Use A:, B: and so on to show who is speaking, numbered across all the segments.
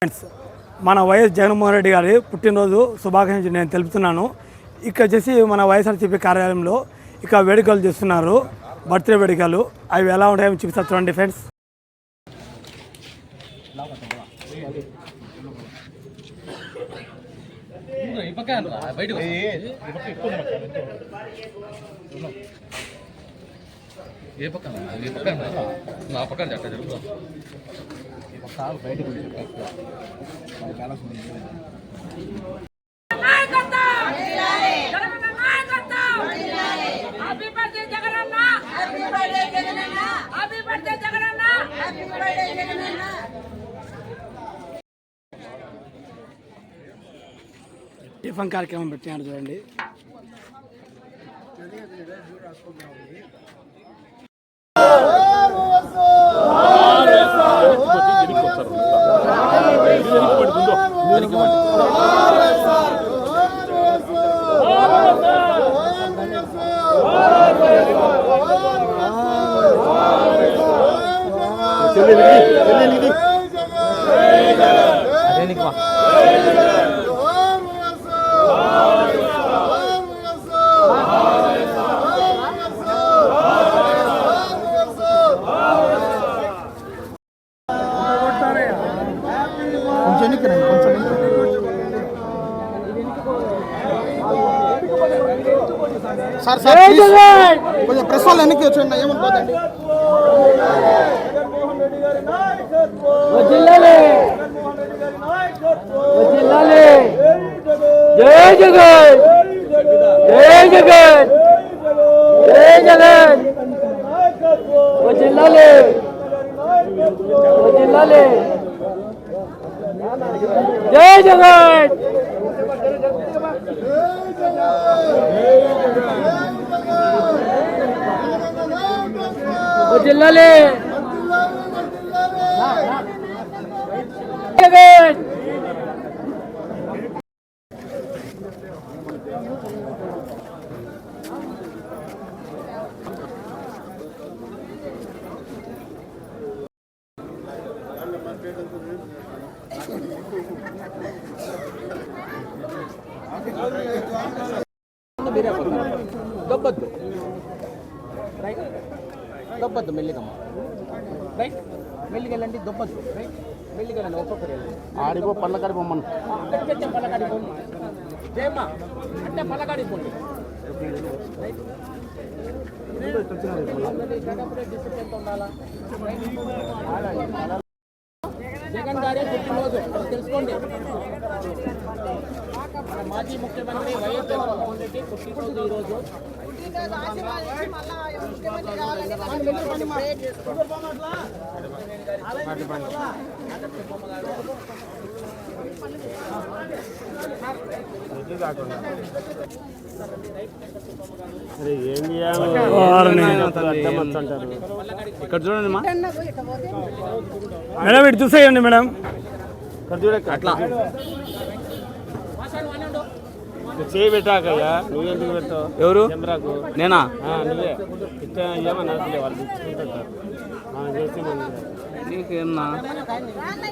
A: Friends మన YS Jaganmohan Reddy గారి పుట్టినరోజు శుభాకాంక్షలు నేను తెలుపుతున్నాను. ఇక్కడ వచ్చేసి మన వైఎస్ఆర్సీపీ కార్యాలయంలో ఇక వేడుకలు చేస్తున్నారు. బర్త్డే వేడుకలు అవి ఎలా ఉంటాయో చూపిస్తారు చూడండి ఫ్రెండ్స్
B: ఏ పక్కన? ఏ పక్కన? నా పక్కన చెట్ట
C: హ్యాపీ బర్త్డే జగనన్న
A: టిఫిన్ కార్యక్రమం పెట్టినారు చూడండి.
D: Sir sir please. కొంచెం ప్రెస్ వాళ్ళు వెనక్కి వచ్చేయండి ఏమనుకోదండి
E: జై జగన్. జై జగన్. జై జగన్. వజిల్లాలి వజిల్లాలి జై జగన్. వజిల్లాలి జగన్.
D: జిల్లాలే. రైట్. మెల్లిగా వెళ్ళండి దొబ్బద్దు. రైట్. వెళ్ళండి ఒక్కొక్కరు వెళ్ళండి. ఆడిపో పళ్ళకాడి బొమ్మను. అంటే పళ్ళకాడి బొమ్మ. జయమ్మ అంటే పళ్ళకాడి బొమ్మ. రైట్. డిసిప్లిన్ ఉండాలా జగన్ గారి పుట్టినరోజు. తెలుసుకోండి. మాజీ ముఖ్యమంత్రి వైఎస్ జగన్మోహన్ రెడ్డి పుట్టినరోజు. ఈరోజు. ఇక్కడ చూడండి
A: మేడం ఇటు చూసేయండి మేడం.
D: ఇక్కడ చూడక్క అట్లా. చేయి పెట్టాకయ్యా. నువ్వెందుకు పెట్టావు? ఎవరు? కెమెరాకు నేనా? నువ్వే. ఇట్లా ఏమన్నా వాళ్ళు చూపెట్టారు మనం చేసి నీకేమన్నా?
C: రాండి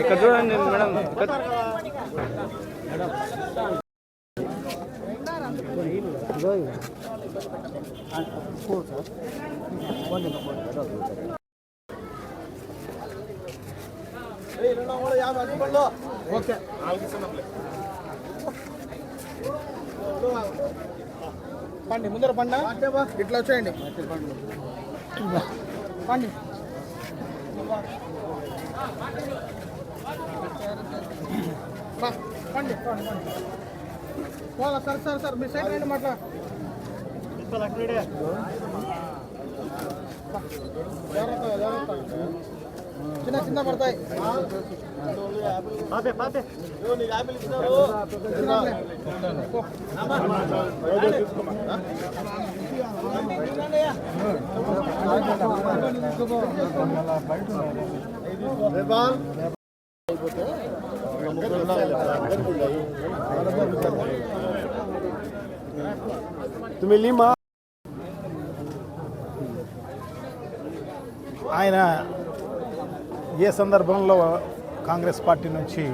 D: ఇక్కడ చూడండి మేడం. ఓకే పండి ముందర పండ? ఇట్లా వచ్చేయండి. పండి. బా, పండి పండి పోగా సార్ సార్ సార్ మీ సైడ్ రండి మాట్లా. జాగ్రత్త జాగ్రత్త. చిన్న చిన్న పడతాయి. పాపే
F: ఆయన ఏ సందర్భంలో కాంగ్రెస్ పార్టీ నుంచి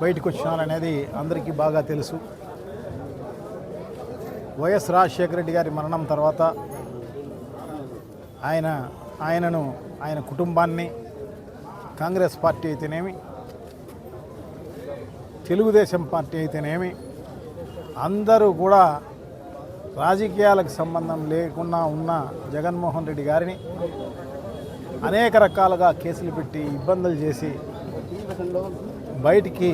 F: బయటకు వచ్చినారనేది అందరికీ బాగా తెలుసు. వైఎస్ రాజశేఖర రెడ్డి గారి మరణం తర్వాత ఆయన ఆయనను ఆయన కుటుంబాన్ని కాంగ్రెస్ పార్టీ అయితేనేమి తెలుగుదేశం పార్టీ అయితేనేమి అందరూ కూడా రాజకీయాలకు సంబంధం లేకుండా ఉన్న జగన్మోహన్ రెడ్డి గారిని అనేక రకాలుగా కేసులు పెట్టి ఇబ్బందులు చేసి బయటికి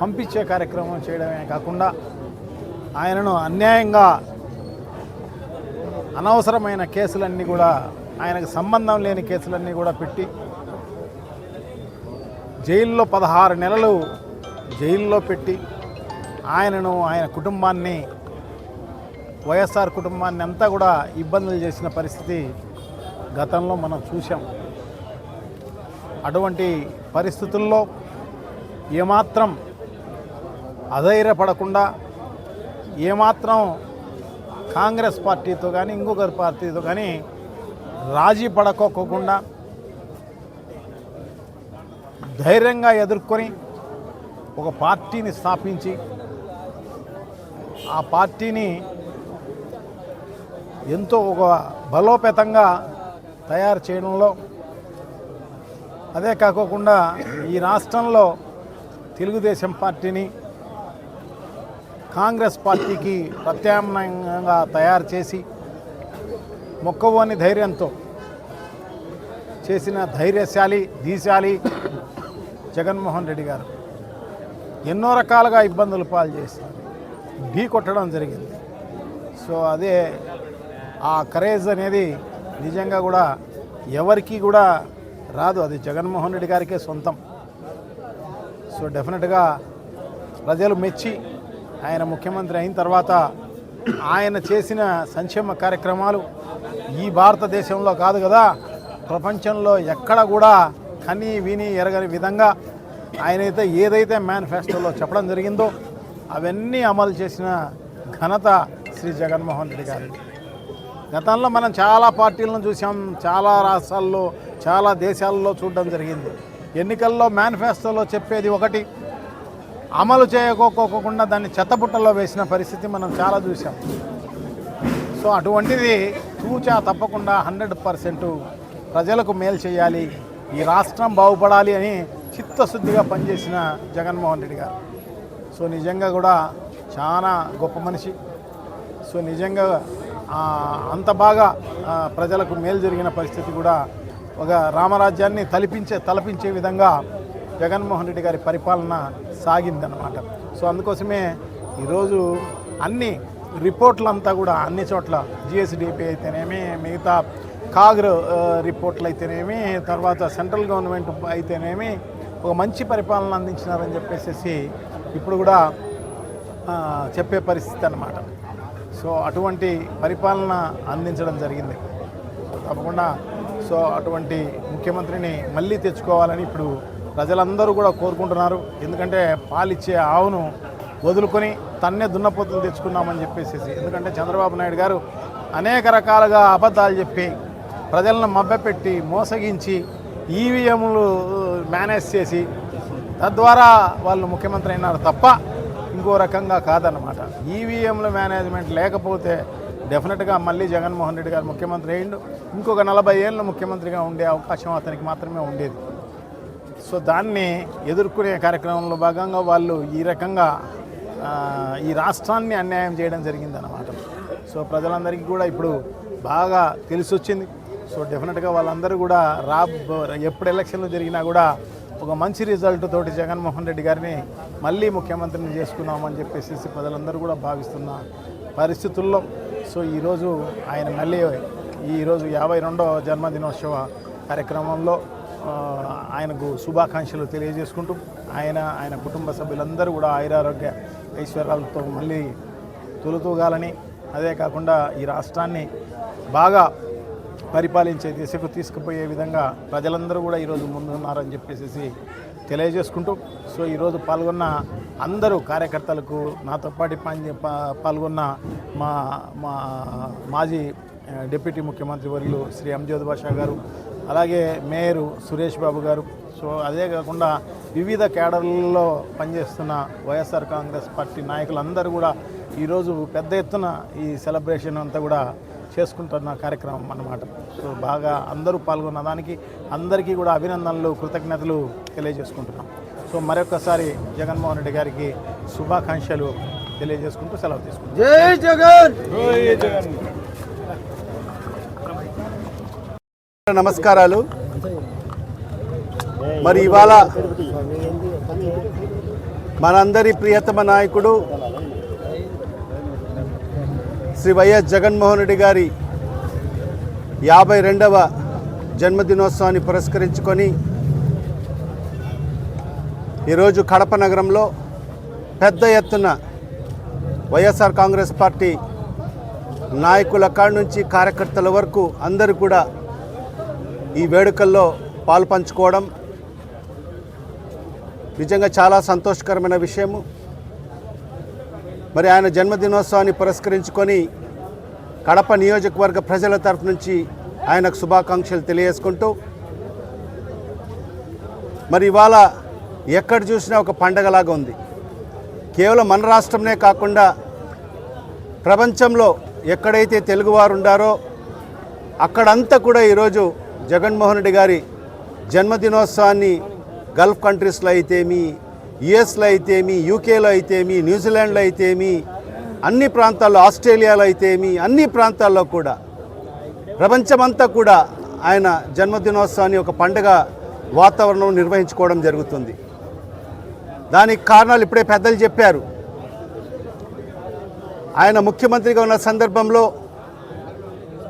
F: పంపించే కార్యక్రమం చేయడమే కాకుండా ఆయనను అన్యాయంగా అనవసరమైన కేసులన్నీ కూడా ఆయనకు సంబంధం లేని కేసులన్నీ కూడా పెట్టి జైల్లో పదహారు నెలలు జైల్లో పెట్టి ఆయనను ఆయన కుటుంబాన్ని వైఎస్ఆర్ కుటుంబాన్ని అంతా కూడా ఇబ్బందులు చేసిన పరిస్థితి గతంలో మనం చూసాం అటువంటి పరిస్థితుల్లో ఏమాత్రం అధైర్యపడకుండా ఏమాత్రం కాంగ్రెస్ పార్టీతో కానీ ఇంకొకరి పార్టీతో కానీ రాజీ పడకోకుండా ధైర్యంగా ఎదుర్కొని ఒక పార్టీని స్థాపించి ఆ పార్టీని ఎంతో ఒక బలోపేతంగా తయారు చేయడంలో అదే కాకోకుండా ఈ రాష్ట్రంలో తెలుగుదేశం పార్టీని కాంగ్రెస్ పార్టీకి ప్రత్యామ్నాయంగా తయారు చేసి మొక్కవోని ధైర్యంతో చేసిన ధైర్యశాలి దీశాలి జగన్మోహన్ రెడ్డి గారు ఎన్నో రకాలుగా ఇబ్బందులు పాలు చేసి ఢీ కొట్టడం జరిగింది. సో అదే ఆ కరేజ్ అనేది నిజంగా కూడా ఎవరికి కూడా రాదు. అది జగన్మోహన్ రెడ్డి గారికే సొంతం. సో డెఫినెట్గా ప్రజలు మెచ్చి ఆయన ముఖ్యమంత్రి అయిన తర్వాత ఆయన చేసిన సంక్షేమ కార్యక్రమాలు ఈ భారతదేశంలో కాదు కదా ప్రపంచంలో ఎక్కడ కూడా కని విని ఎరగని విధంగా ఆయనైతే ఏదైతే మేనిఫెస్టోలో చెప్పడం జరిగిందో అవన్నీ అమలు చేసిన ఘనత శ్రీ జగన్మోహన్ రెడ్డి గారికి గతంలో మనం చాలా పార్టీలను చూసాం చాలా రాష్ట్రాల్లో చాలా దేశాల్లో చూడడం జరిగింది. ఎన్నికల్లో మేనిఫెస్టోలో చెప్పేది ఒకటి అమలు చేయకోకోకుండా దాన్ని చెత్తబుట్టలో వేసిన పరిస్థితి మనం చాలా చూసాం. సో అటువంటిది చూచా తప్పకుండా హండ్రెడ్ పర్సెంట్ ప్రజలకు మేలు చేయాలి ఈ రాష్ట్రం బాగుపడాలి అని చిత్తశుద్ధిగా పనిచేసిన జగన్మోహన్ రెడ్డి గారు. సో నిజంగా కూడా చాలా గొప్ప మనిషి. సో నిజంగా అంత బాగా ప్రజలకు మేలు జరిగిన పరిస్థితి కూడా ఒక రామరాజ్యాన్ని తలపించే తలపించే విధంగా జగన్మోహన్ రెడ్డి గారి పరిపాలన సాగిందన్నమాట. సో అందుకోసమే ఈరోజు అన్ని రిపోర్ట్లంతా కూడా అన్ని చోట్ల జిఎస్డిపి అయితేనేమి మిగతా కాగ్ర రిపోర్ట్లు అయితేనేమి తర్వాత సెంట్రల్ గవర్నమెంట్ అయితేనేమి ఒక మంచి పరిపాలన అందించినారని చెప్పేసి ఇప్పుడు కూడా చెప్పే పరిస్థితి అన్నమాట. సో అటువంటి పరిపాలన అందించడం జరిగింది. తప్పకుండా సో అటువంటి ముఖ్యమంత్రిని మళ్ళీ తెచ్చుకోవాలని ఇప్పుడు ప్రజలందరూ కూడా కోరుకుంటున్నారు. ఎందుకంటే పాలిచ్చే ఆవును వదులుకొని తన్నే దున్నపోతులు తెచ్చుకున్నామని చెప్పేసి ఎందుకంటే చంద్రబాబు నాయుడు గారు అనేక రకాలుగా అబద్ధాలు చెప్పి ప్రజలను మభ్యపెట్టి మోసగించి ఈవీఎంలు మేనేజ్ చేసి తద్వారా వాళ్ళు ముఖ్యమంత్రి అయినారు తప్ప ఇంకో రకంగా కాదనమాట ఈవీఎంల మేనేజ్మెంట్ లేకపోతే డెఫినెట్గా మళ్ళీ జగన్మోహన్ రెడ్డి గారు ముఖ్యమంత్రి అయ్యిండు. ఇంకొక నలభై ఏళ్ళు ముఖ్యమంత్రిగా ఉండే అవకాశం అతనికి మాత్రమే ఉండేది. సో దాన్ని ఎదుర్కొనే కార్యక్రమంలో భాగంగా వాళ్ళు ఈ రకంగా ఈ రాష్ట్రాన్ని అన్యాయం చేయడం జరిగిందన్నమాట. సో ప్రజలందరికీ కూడా ఇప్పుడు బాగా తెలిసొచ్చింది. సో డెఫినెట్గా వాళ్ళందరూ కూడా రా ఎప్పుడు ఎలక్షన్లు జరిగినా కూడా ఒక మంచి రిజల్ట్ తోటి జగన్మోహన్ రెడ్డి గారిని మళ్ళీ ముఖ్యమంత్రిని చేసుకున్నామని చెప్పేసి ప్రజలందరూ కూడా భావిస్తున్న పరిస్థితుల్లో. సో ఈరోజు ఆయన మళ్ళీ ఈరోజు యాభై రెండో జన్మదినోత్సవ కార్యక్రమంలో ఆయనకు శుభాకాంక్షలు తెలియజేసుకుంటూ ఆయన ఆయన కుటుంబ సభ్యులందరూ కూడా ఆయురారోగ్య ఐశ్వర్యాలతో మళ్ళీ తొలుతూగాలని. అదే కాకుండా ఈ రాష్ట్రాన్ని బాగా పరిపాలించే దిశకు తీసుకుపోయే విధంగా ప్రజలందరూ కూడా ఈరోజు ముందున్నారని చెప్పేసి తెలియజేసుకుంటూ సో ఈరోజు పాల్గొన్న అందరూ కార్యకర్తలకు నాతో పాటు పని పాల్గొన్న మా మా మాజీ డిప్యూటీ ముఖ్యమంత్రి వర్యులు శ్రీ అంజోద్ బాషా గారు అలాగే మేయరు సురేష్ బాబు గారు. సో అదే కాకుండా వివిధ కేడర్లలో పనిచేస్తున్న వైఎస్ఆర్ కాంగ్రెస్ పార్టీ నాయకులందరూ కూడా ఈరోజు పెద్ద ఎత్తున ఈ సెలబ్రేషన్ అంతా కూడా చేసుకుంటున్న కార్యక్రమం అన్నమాట. సో బాగా అందరూ పాల్గొన్న దానికి అందరికీ కూడా అభినందనలు కృతజ్ఞతలు తెలియజేసుకుంటున్నాం. సో మరొకసారి జగన్మోహన్ రెడ్డి గారికి శుభాకాంక్షలు తెలియజేసుకుంటూ సెలవు తీసుకుంటాం
E: జై జగన్!
G: నమస్కారాలు. మరి ఇవాళ మనందరి ప్రియతమ నాయకుడు శ్రీ వైఎస్ జగన్మోహన్ రెడ్డి గారి యాభై రెండవ జన్మదినోత్సవాన్ని పురస్కరించుకొని ఈరోజు కడప నగరంలో పెద్ద ఎత్తున వైఎస్ఆర్ కాంగ్రెస్ పార్టీ నాయకుల కాడ నుంచి కార్యకర్తల వరకు అందరూ కూడా ఈ వేడుకల్లో పాలు పంచుకోవడం నిజంగా చాలా సంతోషకరమైన విషయము. మరి ఆయన జన్మదినోత్సవాన్ని పురస్కరించుకొని కడప నియోజకవర్గ ప్రజల తరఫు నుంచి ఆయనకు శుభాకాంక్షలు తెలియజేసుకుంటూ మరి ఇవాళ ఎక్కడ చూసినా ఒక పండగలాగా ఉంది. కేవలం మన రాష్ట్రంనే కాకుండా ప్రపంచంలో ఎక్కడైతే తెలుగువారు ఉండారో అక్కడంతా కూడా ఈరోజు జగన్మోహన్ రెడ్డి గారి జన్మదినోత్సవాన్ని గల్ఫ్ కంట్రీస్లో అయితేమి యుఎస్లో అయితేమి యూకేలో అయితేమి న్యూజిలాండ్లో అయితేమి అన్ని ప్రాంతాల్లో ఆస్ట్రేలియాలో అయితేమి అన్ని ప్రాంతాల్లో కూడా ప్రపంచమంతా కూడా ఆయన జన్మదినోత్సవాన్ని ఒక పండుగ వాతావరణం నిర్వహించుకోవడం జరుగుతుంది. దానికి కారణాలు ఇప్పుడే పెద్దలు చెప్పారు. ఆయన ముఖ్యమంత్రిగా ఉన్న సందర్భంలో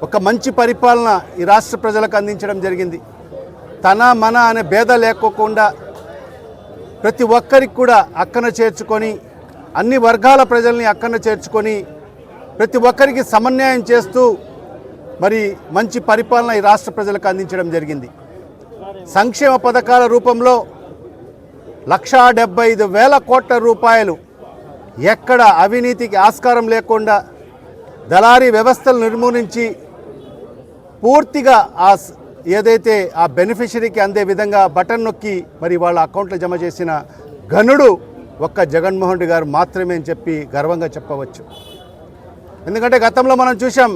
G: ఒక మంచి పరిపాలన ఈ రాష్ట్ర ప్రజలకు అందించడం జరిగింది. తన మన అనే భేద లేకోకుండా ప్రతి ఒక్కరికి కూడా అక్కన చేర్చుకొని అన్ని వర్గాల ప్రజల్ని అక్కన చేర్చుకొని ప్రతి ఒక్కరికి సమన్వయం చేస్తూ మరి మంచి పరిపాలన ఈ రాష్ట్ర ప్రజలకు అందించడం జరిగింది. సంక్షేమ పథకాల రూపంలో లక్షా డెబ్బై ఐదు వేల కోట్ల రూపాయలు ఎక్కడ అవినీతికి ఆస్కారం లేకుండా దళారీ వ్యవస్థలు నిర్మూలించి పూర్తిగా ఆ ఏదైతే ఆ బెనిఫిషరీకి అందే విధంగా బటన్ నొక్కి మరి వాళ్ళ అకౌంట్లో జమ చేసిన ఘనుడు ఒక్క జగన్మోహన్ రెడ్డి గారు మాత్రమే అని చెప్పి గర్వంగా చెప్పవచ్చు. ఎందుకంటే గతంలో మనం చూసాం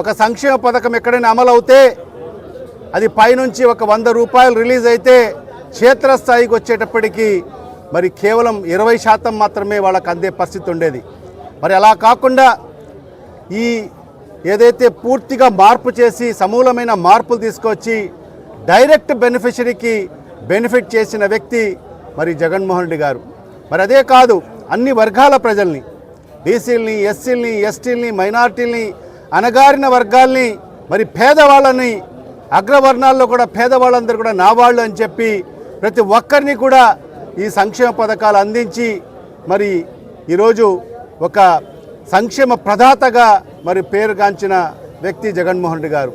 G: ఒక సంక్షేమ పథకం ఎక్కడైనా అమలు అవుతే అది పైనుంచి ఒక వంద రూపాయలు రిలీజ్ అయితే క్షేత్రస్థాయికి వచ్చేటప్పటికీ మరి కేవలం ఇరవై శాతం మాత్రమే వాళ్ళకు అందే పరిస్థితి ఉండేది. మరి అలా కాకుండా ఈ ఏదైతే పూర్తిగా మార్పు చేసి సమూలమైన మార్పులు తీసుకొచ్చి డైరెక్ట్ బెనిఫిషరీకి బెనిఫిట్ చేసిన వ్యక్తి మరి జగన్మోహన్ రెడ్డి గారు. మరి అదే కాదు అన్ని వర్గాల ప్రజల్ని బీసీలని ఎస్సీలని ఎస్టీలని మైనార్టీలని అణగారిన వర్గాల్ని మరి పేదవాళ్ళని అగ్రవర్ణాల్లో కూడా పేదవాళ్ళందరూ కూడా నా వాళ్ళు అని చెప్పి ప్రతి ఒక్కరిని కూడా ఈ సంక్షేమ పథకాలు అందించి మరి ఈరోజు ఒక సంక్షేమ ప్రదాతగా మరి పేరుగాంచిన వ్యక్తి జగన్మోహన్ రెడ్డి గారు.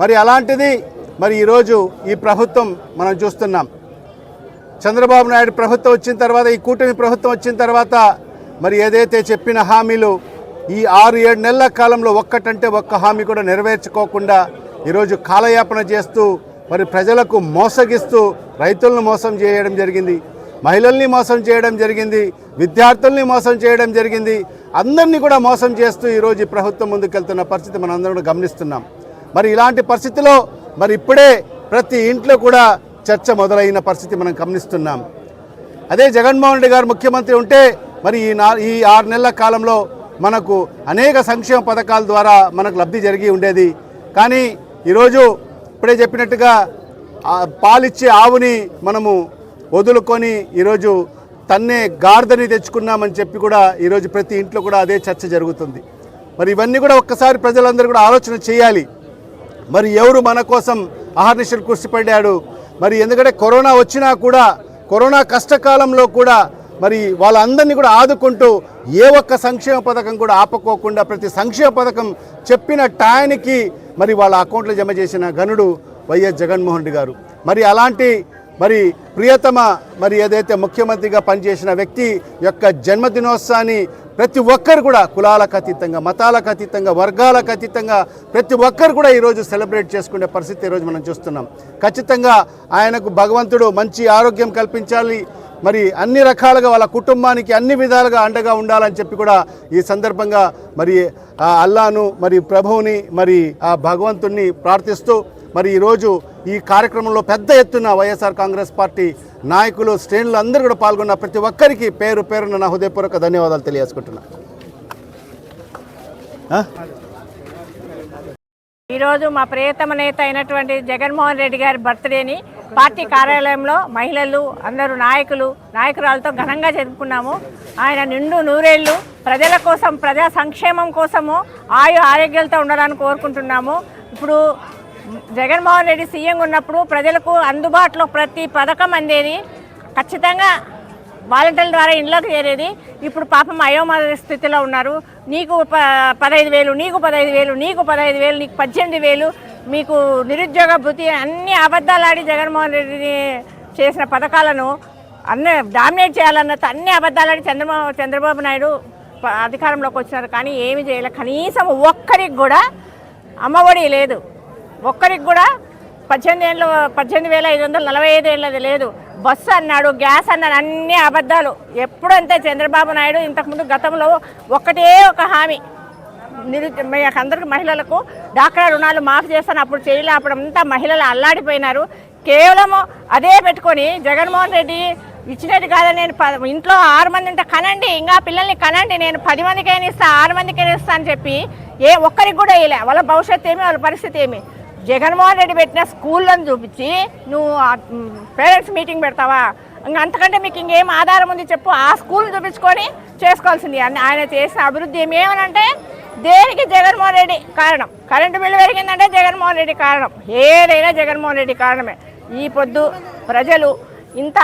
G: మరి అలాంటిది మరి ఈరోజు ఈ ప్రభుత్వం మనం చూస్తున్నాం. చంద్రబాబు నాయుడు ప్రభుత్వం వచ్చిన తర్వాత ఈ కూటమి ప్రభుత్వం వచ్చిన తర్వాత మరి ఏదైతే చెప్పిన హామీలు ఈ ఆరు ఏడు నెలల కాలంలో ఒక్కటంటే ఒక్క హామీ కూడా నెరవేర్చుకోకుండా ఈరోజు కాలయాపన చేస్తూ మరి ప్రజలకు మోసగిస్తూ రైతులను మోసం చేయడం జరిగింది. మహిళల్ని మోసం చేయడం జరిగింది. విద్యార్థుల్ని మోసం చేయడం జరిగింది. అందరినీ కూడా మోసం చేస్తూ ఈరోజు ఈ ప్రభుత్వం ముందుకెళ్తున్న పరిస్థితి మనం అందరం కూడా గమనిస్తున్నాం. మరి ఇలాంటి పరిస్థితిలో మరి ఇప్పుడే ప్రతి ఇంట్లో కూడా చర్చ మొదలైన పరిస్థితి మనం గమనిస్తున్నాం. అదే జగన్మోహన్ రెడ్డి గారు ముఖ్యమంత్రి ఉంటే మరి ఈ నా ఈ ఆరు నెలల కాలంలో మనకు అనేక సంక్షేమ పథకాల ద్వారా మనకు లబ్ధి జరిగి ఉండేది. కానీ ఈరోజు ఇప్పుడే చెప్పినట్టుగా పాలిచ్చే ఆవుని మనము వదులుకొని ఈరోజు తన్నే గాడిదని తెచ్చుకున్నామని చెప్పి కూడా ఈరోజు ప్రతి ఇంట్లో కూడా అదే చర్చ జరుగుతుంది. మరి ఇవన్నీ కూడా ఒక్కసారి ప్రజలందరూ కూడా ఆలోచన చేయాలి. మరి ఎవరు మన కోసం అహర్నిశలు కృషిపడ్డాడు మరి ఎందుకంటే కరోనా వచ్చినా కూడా కరోనా కష్టకాలంలో కూడా మరి వాళ్ళందరినీ కూడా ఆదుకుంటూ ఏ ఒక్క సంక్షేమ పథకం కూడా ఆపకోకుండా ప్రతి సంక్షేమ పథకం చెప్పిన టయానికి మరి వాళ్ళ అకౌంట్లో జమ చేసిన గనుడు వైఎస్ జగన్మోహన్ రెడ్డి గారు. మరి అలాంటి మరి ప్రియతమ మరి ఏదైతే ముఖ్యమంత్రిగా పనిచేసిన వ్యక్తి యొక్క జన్మదినోత్సవాన్ని ప్రతి ఒక్కరు కూడా కులాలకు అతీతంగా మతాలకు అతీతంగా వర్గాలకు అతీతంగా ప్రతి ఒక్కరు కూడా ఈరోజు సెలబ్రేట్ చేసుకునే పరిస్థితి ఈరోజు మనం చూస్తున్నాం. ఖచ్చితంగా ఆయనకు భగవంతుడు మంచి ఆరోగ్యం కల్పించాలి. మరి అన్ని రకాలుగా వాళ్ళ కుటుంబానికి అన్ని విధాలుగా అండగా ఉండాలని చెప్పి కూడా ఈ సందర్భంగా మరి ఆ అల్లాను మరి ప్రభువుని మరి ఆ భగవంతుణ్ణి ప్రార్థిస్తూ మరి ఈరోజు ఈ కార్యక్రమంలో పెద్ద ఎత్తున వైఎస్ఆర్ కాంగ్రెస్ పార్టీ నాయకులు శ్రేణులు అందరూ కూడా పాల్గొన్న ప్రతి ఒక్కరికి పేరు పేరున నా హృదయపూర్వక ధన్యవాదాలు తెలియజేసుకుంటున్నా.
H: ఈరోజు మా ప్రియతమ నేత అయినటువంటి జగన్మోహన్ రెడ్డి గారి బర్త్డేని పార్టీ కార్యాలయంలో మహిళలు అందరూ నాయకులు నాయకురాలతో ఘనంగా జరుపుకున్నాము. ఆయన నిండు నూరేళ్ళు ప్రజల కోసం ప్రజా సంక్షేమం కోసము ఆయు ఆరోగ్యాలతో ఉండాలని కోరుకుంటున్నాము. ఇప్పుడు జగన్మోహన్ రెడ్డి సీఎం ఉన్నప్పుడు ప్రజలకు అందుబాటులో ప్రతి పథకం అందేది. ఖచ్చితంగా వాలంటీర్ల ద్వారా ఇంట్లోకి చేరేది. ఇప్పుడు పాపం అయోమయ స్థితిలో ఉన్నారు. నీకు ప పదహైదు వేలు నీకు పదహైదు వేలు నీకు పదహైదు వేలు నీకు పద్దెనిమిది వేలు మీకు నిరుద్యోగ భృతి అన్ని అబద్ధాలాడి జగన్మోహన్ రెడ్డిని చేసిన పథకాలను అన్ని డామినేట్ చేయాలన్న అన్ని అబద్ధాలాడి చంద్రబాబు చంద్రబాబు నాయుడు ప- అధికారంలోకి వచ్చినారు. కానీ ఏమి చేయలేదు కనీసం ఒక్కరికి కూడా అమ్మఒడి లేదు. ఒక్కరికి కూడా పద్దెనిమిది ఏళ్ళు పద్దెనిమిది వేల ఐదు వందల నలభై ఐదు ఏళ్ళది లేదు. బస్సు అన్నాడు గ్యాస్ అన్నాడు అన్ని అబద్ధాలు. ఎప్పుడంతే చంద్రబాబు నాయుడు ఇంతకుముందు గతంలో ఒకటే ఒక హామీ. నిరు అందరికి మహిళలకు డాక్రా రుణాలు మాఫీ చేస్తాను అప్పుడు చేయలే అప్పుడు అంతా మహిళలు అల్లాడిపోయినారు. కేవలము అదే పెట్టుకొని జగన్మోహన్ రెడ్డి ఇచ్చినట్టు కాదు నేను ప- ఇంట్లో ఆరు మంది ఉంటే కనండి ఇంకా పిల్లల్ని కనండి నేను పది మందికైనా ఇస్తా ఆరు మందికైనా ఇస్తా అని చెప్పి ఏ ఒక్కరికి కూడా వేయలే వాళ్ళ భవిష్యత్తు ఏమి వాళ్ళ పరిస్థితి ఏమి? జగన్మోహన్ రెడ్డి పెట్టిన స్కూళ్ళని చూపించి నువ్వు పేరెంట్స్ మీటింగ్ పెడతావా? ఇంకా అంతకంటే మీకు ఇంకేం ఆధారం ఉంది చెప్పు. ఆ స్కూల్ చూపించుకొని చేసుకోవాల్సింది. ఆయన చేసిన అభివృద్ధి ఏమేమనంటే దేనికి జగన్మోహన్ రెడ్డి కారణం? కరెంటు బిల్లు పెరిగిందంటే జగన్మోహన్ రెడ్డి కారణం. ఏదైనా జగన్మోహన్ రెడ్డి కారణమే. ఈ పొద్దు ప్రజలు ఇంత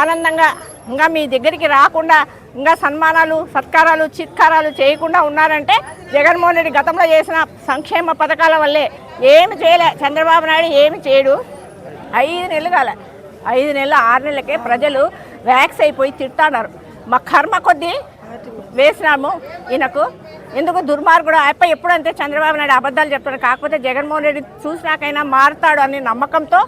H: ఆనందంగా ఇంకా మీ దగ్గరికి రాకుండా ఇంకా సన్మానాలు సత్కారాలు చిత్కారాలు చేయకుండా ఉన్నారంటే జగన్మోహన్ రెడ్డి గతంలో చేసిన సంక్షేమ పథకాల వల్లే ఏమి చేయలే. చంద్రబాబు నాయుడు ఏమి చేయడు. ఐదు నెలలు కాలే. ఐదు నెలలు ఆరు నెలలకే ప్రజలు వ్యాక్స్ అయిపోయి తిడతాడారు మా కర్మ కొద్దీ వేసినాము ఈయనకు. ఎందుకు దుర్మార్గుడు? అప్ప ఎప్పుడంతే చంద్రబాబు నాయుడు అబద్ధాలు చెప్తాడు కాకపోతే జగన్మోహన్ రెడ్డి చూసినాకైనా మారుతాడు అనే నమ్మకంతో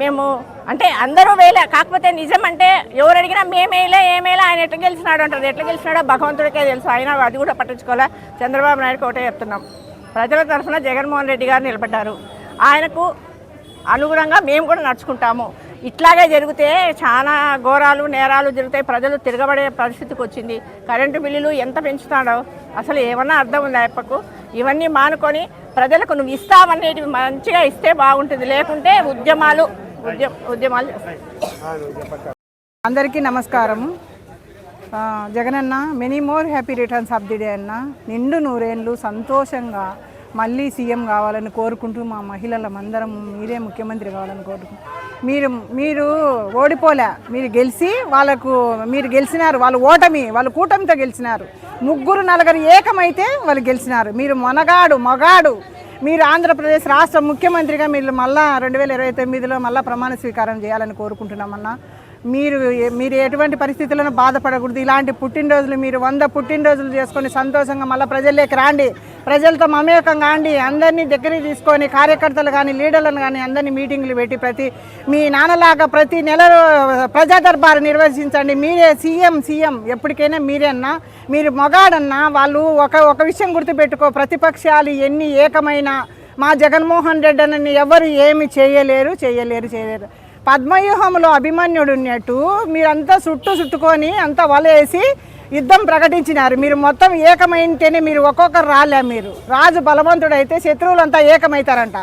H: మేము అంటే అందరూ వేలే కాకపోతే నిజం అంటే ఎవరు అడిగినా మేమేలే ఏమేలా ఆయన ఎట్లా గెలిచినాడు అంటారు. ఎట్లా గెలిచినాడో భగవంతుడికే తెలుసు. అయినా అది కూడా పట్టించుకోలే చంద్రబాబు నాయుడుకి ఒకటే చెప్తున్నాం. ప్రజల తరఫున జగన్మోహన్ రెడ్డి గారు నిలబడ్డారు. ఆయనకు అనుగుణంగా మేము కూడా నడుచుకుంటాము. ఇట్లాగే జరిగితే చాలా ఘోరాలు నేరాలు జరుగుతాయి. ప్రజలు తిరగబడే పరిస్థితికి వచ్చింది. కరెంటు బిల్లులు ఎంత పెంచుతాడో అసలు ఏమన్నా అర్థం ఉంది ఎప్పకు ఇవన్నీ మానుకొని ప్రజలకు నువ్వు ఇస్తావనేటివి మంచిగా ఇస్తే బాగుంటుంది. లేకుంటే ఉద్యమాలు ఉద్యమాలు
I: అందరికీ నమస్కారము. Jagananna many more happy returns of the day అన్న. నిండు నూరేళ్ళు సంతోషంగా మళ్ళీ సీఎం కావాలని కోరుకుంటూ మా మహిళలందరం మీరే ముఖ్యమంత్రి కావాలని కోరుకుంటూ. మీరు మీరు ఓడిపోలే. మీరు గెలిచి వాళ్ళకు మీరు గెలిచినారు. వాళ్ళు ఓటమి వాళ్ళు కూటమితో గెలిచినారు. ముగ్గురు నలుగురు ఏకమైతే వాళ్ళు గెలిచినారు. మీరు మొనగాడు మగాడు. మీరు ఆంధ్రప్రదేశ్ రాష్ట్ర ముఖ్యమంత్రిగా మీరు మళ్ళా రెండు వేల ఇరవై తొమ్మిదిలో మళ్ళా ప్రమాణ స్వీకారం చేయాలని కోరుకుంటున్నామన్నా మీరు మీరు ఎటువంటి పరిస్థితులను బాధపడకూడదు. ఇలాంటి పుట్టినరోజులు మీరు వంద పుట్టినరోజులు చేసుకొని సంతోషంగా మళ్ళీ ప్రజల్లోకి రాండి. ప్రజలతో మమేకం కాండి అందరినీ దగ్గరికి తీసుకొని కార్యకర్తలు కానీ లీడర్లను కానీ అందరినీ మీటింగ్లు పెట్టి ప్రతి మీ నాన్నలాగా ప్రతి నెల ప్రజా దర్బారు నిర్వహించండి. మీరే సీఎం సీఎం. ఎప్పటికైనా మీరేనా మీరు మొగాడన్నా వాళ్ళు ఒక ఒక విషయం గుర్తుపెట్టుకో. ప్రతిపక్షాలు ఎన్ని ఏకమైన మా జగన్మోహన్ రెడ్డి అని ఎవరు ఏమి చేయలేరు చేయలేరు చేయలేరు. పద్మవ్యూహంలో అభిమన్యుడు ఉన్నట్టు మీరంతా చుట్టూ చుట్టుకొని అంతా వలేసి యుద్ధం ప్రకటించినారు. మీరు మొత్తం ఏకమైంటేనే మీరు ఒక్కొక్కరు రాలే మీరు. రాజు బలవంతుడైతే శత్రువులంతా ఏకమవుతారంట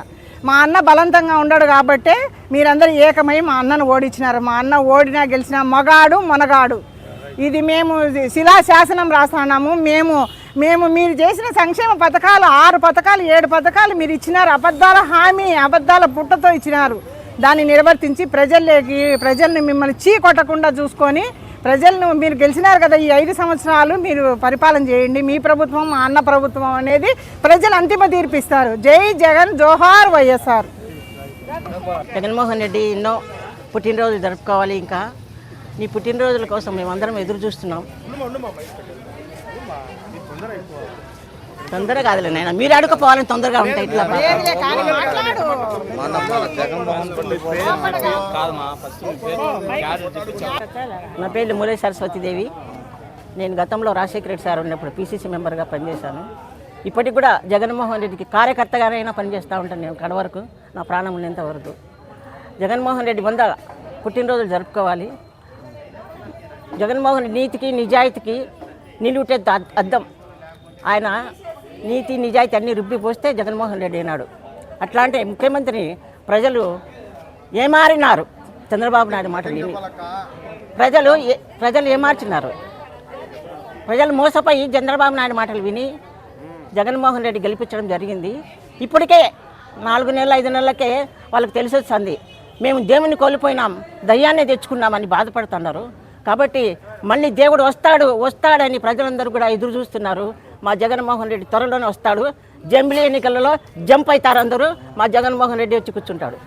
I: మా అన్న బలవంతంగా ఉండడు కాబట్టే మీరందరూ ఏకమై మా అన్నను ఓడించినారు. మా అన్న ఓడినా గెలిచిన మగాడు మొనగాడు. ఇది మేము శిలా శాసనం రాస్తున్నాము. మేము మేము మీరు చేసిన సంక్షేమ పథకాలు ఆరు పథకాలు ఏడు పథకాలు మీరు ఇచ్చినారు. అబద్ధాల హామీ అబద్ధాల పుట్టతో ఇచ్చినారు. దాన్ని నిర్వర్తించి ప్రజల్లోకి ప్రజల్ని మిమ్మల్ని చీ కొట్టకుండా చూసుకొని ప్రజలను మీరు గెలిచినారు కదా ఈ ఐదు సంవత్సరాలు మీరు పరిపాలన చేయండి. మీ ప్రభుత్వం మా అన్న ప్రభుత్వం అనేది ప్రజలు అంతిమ తీర్పిస్తారు. జై జగన్ జోహార్ వైఎస్ఆర్.
J: జగన్మోహన్ రెడ్డి ఎన్నో పుట్టినరోజులు జరుపుకోవాలి ఇంకా. నీ పుట్టినరోజుల కోసం మేమందరం ఎదురు చూస్తున్నాం. తొందరగా కాదులే నాయన. మీరు అడుగుపోవాలని తొందరగా ఉంటాయి ఇట్లా నా పేరు మురళీ సరస్వతీదేవి నేను గతంలో రాజశేఖర రెడ్డి సార్ ఉన్నప్పుడు పీసీసీ మెంబర్గా పనిచేశాను. ఇప్పటికి కూడా జగన్మోహన్ రెడ్డికి కార్యకర్తగానైనా పనిచేస్తూ ఉంటాను నేను కడ వరకు. నా ప్రాణం ఉన్నంత వరకు. జగన్మోహన్ రెడ్డి వంద పుట్టినరోజులు జరుపుకోవాలి. జగన్మోహన్ రెడ్డి నీతికి నిజాయితీకి నిలువుటే అద్దం. ఆయన నీతి నిజాయితీ అన్ని రుబ్బి పోస్తే జగన్మోహన్ రెడ్డి అయినాడు. అట్లాంటి ముఖ్యమంత్రిని ప్రజలు ఏమారినారు. చంద్రబాబు నాయుడు మాటలు విని. ప్రజలు ఏ- ప్రజలు ఏమార్చినారు? ప్రజలు మోసపోయి చంద్రబాబు నాయుడు మాటలు విని జగన్మోహన్ రెడ్డి గెలిపించడం జరిగింది. ఇప్పటికే నాలుగు నెలలు ఐదు నెలలకే వాళ్ళకి తెలిసి వచ్చింది మేము దేవుని కోల్పోయినాం దయ్యాన్ని తెచ్చుకున్నామని బాధపడుతున్నారు. కాబట్టి మళ్ళీ దేవుడు వస్తాడు వస్తాడని ప్రజలందరూ కూడా ఎదురు చూస్తున్నారు. మా జగన్మోహన్ రెడ్డి త్వరలోనే వస్తాడు. జంబిలీ ఎన్నికలలో జంప్ అవుతారు అందరూ. మా జగన్మోహన్ రెడ్డి వచ్చి కూర్చుంటాడు.